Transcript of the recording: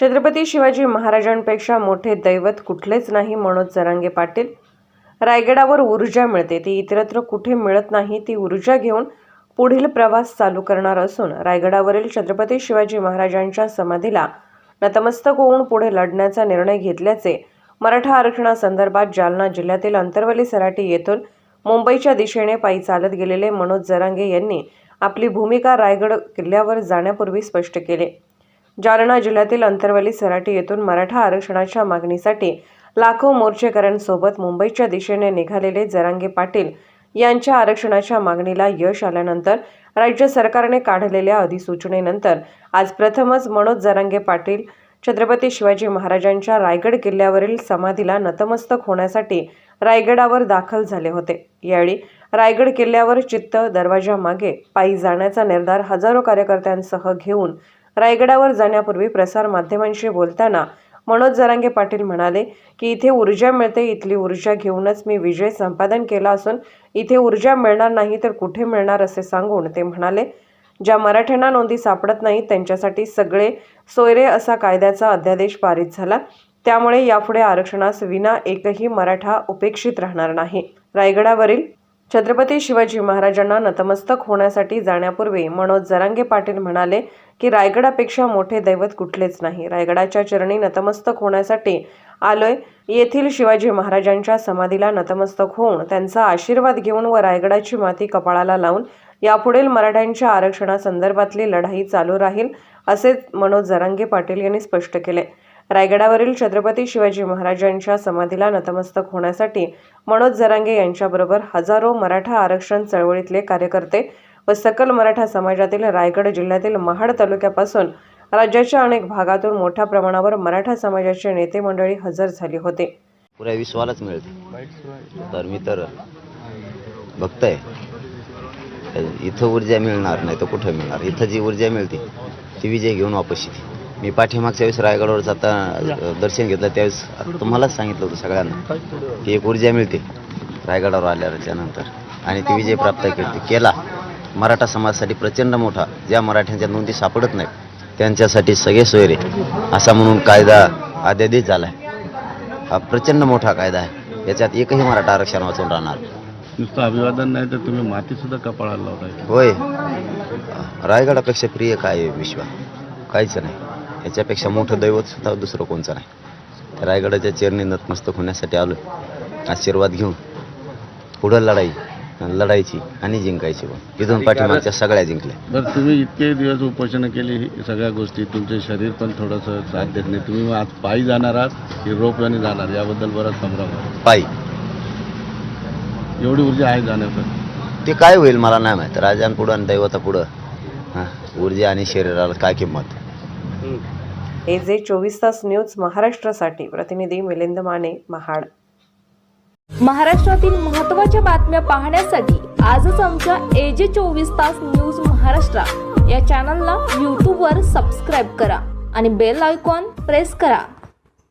छत्रपती शिवाजी महाराजांपेक्षा मोठे दैवत कुठलेच नाही मनोज जरांगे पाटील. रायगडावर ऊर्जा मिळते ती इतरत्र कुठे मिळत नाही ती ऊर्जा घेऊन पुढील प्रवास चालू करणार असून रायगडावरील छत्रपती शिवाजी महाराजांच्या समाधीला नतमस्तक होऊन पुढे लढण्याचा निर्णय घेतल्याचे मराठा आरक्षणासंदर्भात जालना जिल्ह्यातील अंतरवली सराटी येथून मुंबईच्या दिशेने पायी चालत गेलेले मनोज जरांगे यांनी आपली भूमिका रायगड किल्ल्यावर जाण्यापूर्वी स्पष्ट केले. जालना जिल्ह्यातील अंतरवली सराटी येथून मराठा आरक्षणाच्या मागणीसाठी लाखो मोर्चेकऱ्यांसोबत मुंबईच्या दिशेने निघालेले जरांगे पाटील यांच्या आरक्षणाच्या मागणीला यश आल्यानंतर राज्य सरकारने काढलेल्या अधिसूचनेनंतर आज प्रथमच मनोज जरांगे पाटील छत्रपती शिवाजी महाराजांच्या रायगड किल्ल्यावरील समाधीला नतमस्तक होण्यासाठी रायगडावर दाखल झाले होते. यावेळी रायगड किल्ल्यावर चित्त दरवाजामागे पायी जाण्याचा निर्धार हजारो कार्यकर्त्यांसह घेऊन रायगडावर जाण्यापूर्वी प्रसारमाध्यमांशी बोलताना मनोज जरांगे पाटील म्हणाले की इथे ऊर्जा मिळते इथली ऊर्जा घेऊनच मी विजय संपादन केला असून इथे ऊर्जा मिळणार नाही तर कुठे मिळणार असे सांगून ते म्हणाले ज्या मराठ्यांना नोंदी सापडत नाहीत त्यांच्यासाठी सगळे सोयरे असा कायद्याचा अध्यादेश पारित झाला. त्यामुळे यापुढे आरक्षणास विना एकही मराठा उपेक्षित राहणार नाही. रायगडावरील छत्रपती शिवाजी महाराजांना नतमस्तक होण्यासाठी जाण्यापूर्वी मनोज जरांगे पाटील म्हणाले की रायगडापेक्षा मोठे दैवत कुठलेच नाही. रायगडाच्या चरणी नतमस्तक होण्यासाठी आलोय. येथील शिवाजी महाराजांच्या समाधीला नतमस्तक होऊन त्यांचा आशीर्वाद घेऊन व रायगडाची माती कपाळाला लावून यापुढील मराठ्यांच्या आरक्षणासंदर्भातली लढाई चालू राहील असे मनोज जरांगे पाटील यांनी स्पष्ट केले. रायगडावरील छत्रपती शिवाजी महाराजांच्या समाधीला नतमस्तक होण्यासाठी मनोज जरांगे यांच्याबरोबर हजारो मराठा आरक्षण चळवळीतले कार्यकर्ते व सकल मराठा समाजातील रायगड जिल्ह्यातील महाड तालुक्यापासून राज्याच्या अनेक भागातून मोठ्या प्रमाणावर मराठा समाजाचे नेते मंडळी हजर झाले होते. पुऱ्या विश्वालाच मिळते तर मी तर बघताय. इथं ऊर्जा मिळणार नाही तर कुठं मिळणार? इथं जी ऊर्जा मिळते ती विजय घेऊन वापस येते. मी पाठीमागच्या वेळेस रायगडावर जाता दर्शन घेतलं त्यावेळेस तुम्हालाच सांगितलं होतं सगळ्यांना की एक ऊर्जा मिळते रायगडावर आल्याच्यानंतर. आणि ती विजय प्राप्त करते केला. मराठा समाजासाठी प्रचंड मोठा. ज्या मराठ्यांच्या नोंदी सापडत नाहीत त्यांच्यासाठी सगळे सोयरे. असा म्हणून कायदा अध्यादेश झाला आहे हा प्रचंड मोठा कायदा आहे. याच्यात एकही मराठा आरक्षण वाचून राहणार नुसतं अभिवादन नाही तर तुम्ही माती सुद्धा कपाळाला लावताय. होय. रायगडापेक्षा प्रिय काय आहे विश्व? काहीच नाही. याच्यापेक्षा मोठं दैवत सुद्धा दुसरं कोणचं नाही. रायगडाच्या चरणी नतमस्तक होण्यासाठी आलो आशीर्वाद घेऊन पुढं लढाई लढायची आणि जिंकायची पण. इथून पाठीमागच्या सगळ्या जिंकल्या. बरं तुम्ही इतके दिवस उपोषण केली ही सगळ्या गोष्टी तुमचे शरीर पण थोडंसं साथ देत नाही. तुम्ही आज पायी जाणार आहात की रोपव्याने जाणार? याबद्दल बराच संभ्रम पायी. एवढी ऊर्जा आहे जाण्याचं ते काय होईल मला नाही माहीत. राजांपुढं आणि दैवता पुढं हां ऊर्जा आणि शरीराला काय किंमत? एजे चोवीस तास न्यूज महाराष्ट्रासाठी. प्रतिनिधी मिलिंद माने महाड. महाराष्ट्रातील महत्त्वाच्या बातम्या पाहण्यासाठी आजच आमच्या एजे चोवीस तास न्यूज महाराष्ट्र या चॅनलला यूट्यूबवर सबस्क्राईब करा आणि बेल आयकॉन प्रेस करा.